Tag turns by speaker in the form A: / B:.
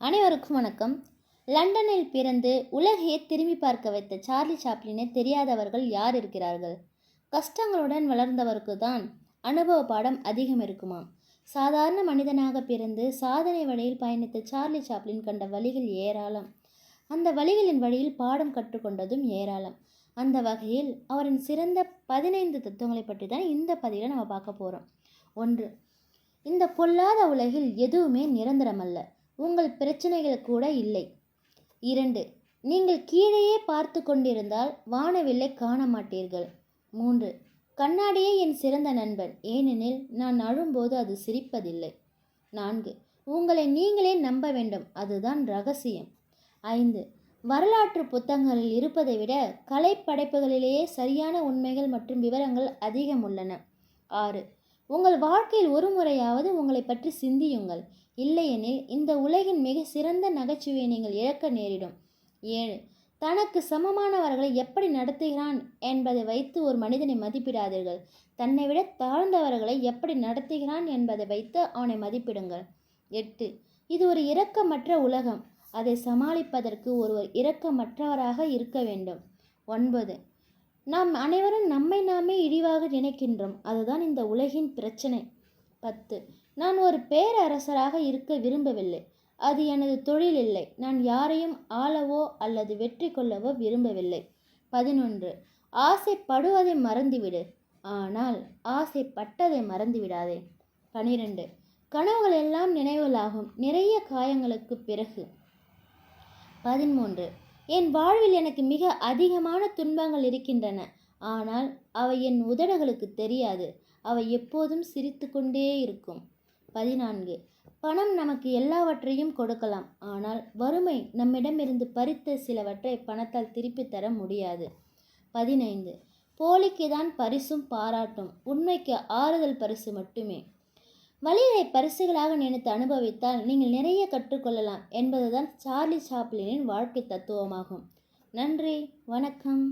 A: அனைவருக்கும் வணக்கம். லண்டனில் பிறந்து உலகையே திரும்பி பார்க்க வைத்த சார்லி சாப்ளினை தெரியாதவர்கள் யார் இருக்கிறார்கள்? கஷ்டங்களுடன் வளர்ந்தவருக்கு தான் அனுபவ பாடம் அதிகம் இருக்குமாம். சாதாரண மனிதனாக பிறந்து சாதனை வழியில் பயணித்த சார்லி சாப்ளின் கண்ட வழிகள் ஏராளம். அந்த வழிகளின் வழியில் பாடம் கற்றுக்கொண்டதும் ஏராளம். அந்த வகையில் அவரின் சிறந்த பதினைந்து தத்துவங்களை பற்றி தான் இந்த பதிவில் நம்ம பார்க்க போகிறோம் ஒன்று இந்த பொல்லாத உலகில் எதுவுமே நிரந்தரமல்ல. உங்கள் பிரச்சனைகள் கூட இல்லை. இரண்டு நீங்கள் கீழேயே பார்த்து கொண்டிருந்தால் வானவில்லை காண மாட்டீர்கள். மூன்று கண்ணாடியே என் சிறந்த நண்பன். ஏனெனில் நான் அழும்போது அது சிரிப்பதில்லை. நான்கு உங்களை நீங்களே நம்ப வேண்டும். அதுதான் ரகசியம். ஐந்து வரலாற்று புத்தகங்களில் இருப்பதை விட கலைப்படைப்புகளிலேயே சரியான உண்மைகள் மற்றும் விவரங்கள் அதிகம் உள்ளன. ஆறு உங்கள் வாழ்க்கையில் ஒரு முறையாவது உங்களை பற்றி சிந்தியுங்கள். இல்லையெனில் இந்த உலகின் மிக சிறந்த நகைச்சுவையை நீங்கள் இழக்க நேரிடும். ஏழு தனக்கு சமமானவர்களை எப்படி நடத்துகிறான் என்பதை வைத்து ஒரு மனிதனை மதிப்பிடாதீர்கள். தன்னை விட தாழ்ந்தவர்களை எப்படி நடத்துகிறான் என்பதை வைத்து அவனை மதிப்பிடுங்கள். எட்டு இது ஒரு இரக்கமற்ற உலகம். அதை சமாளிப்பதற்கு ஒருவர் இரக்கமற்றவராக இருக்க வேண்டும். ஒன்பது நாம் அனைவரும் நம்மை நாமே இழிவாக நினைக்கின்றோம். அதுதான் இந்த உலகின் பிரச்சனை. பத்து. நான் ஒரு பேரரசராக இருக்க விரும்பவில்லை. அது எனது தொழில் இல்லை. நான் யாரையும் ஆளவோ அல்லது வெற்றி கொள்ளவோ விரும்பவில்லை. பதினொன்று. ஆசைப்படுவதை மறந்துவிடு. ஆனால் ஆசைப்பட்டதை மறந்துவிடாதே. பனிரெண்டு. கனவுகள் எல்லாம் நினைவுகளாகும். நிறைய காயங்களுக்கு பிறகு. பதிமூன்று. என் வாழ்வில் எனக்கு மிக அதிகமான துன்பங்கள் இருக்கின்றன. ஆனால் அவை என் உதடுகளுக்கு தெரியாது. அவை எப்போதும் சிரித்து கொண்டே இருக்கும். பதினான்கு. பணம் நமக்கு எல்லாவற்றையும் கொடுக்கலாம். ஆனால் வறுமை நம்மிடமிருந்து பறித்த சிலவற்றை பணத்தால் திருப்பி தர முடியாது. பதினைந்து. போலிக்கு தான் பரிசும் பாராட்டும். உண்மைக்கு ஆறுதல் பரிசு மட்டுமே. வழிகளை பரிசுகளாக நினைத்து அனுபவித்தால் நீங்கள் நிறைய கற்றுக்கொள்ளலாம் என்பதுதான் சார்லி சாப்ளினின் வாழ்க்கை தத்துவமாகும். நன்றி வணக்கம்.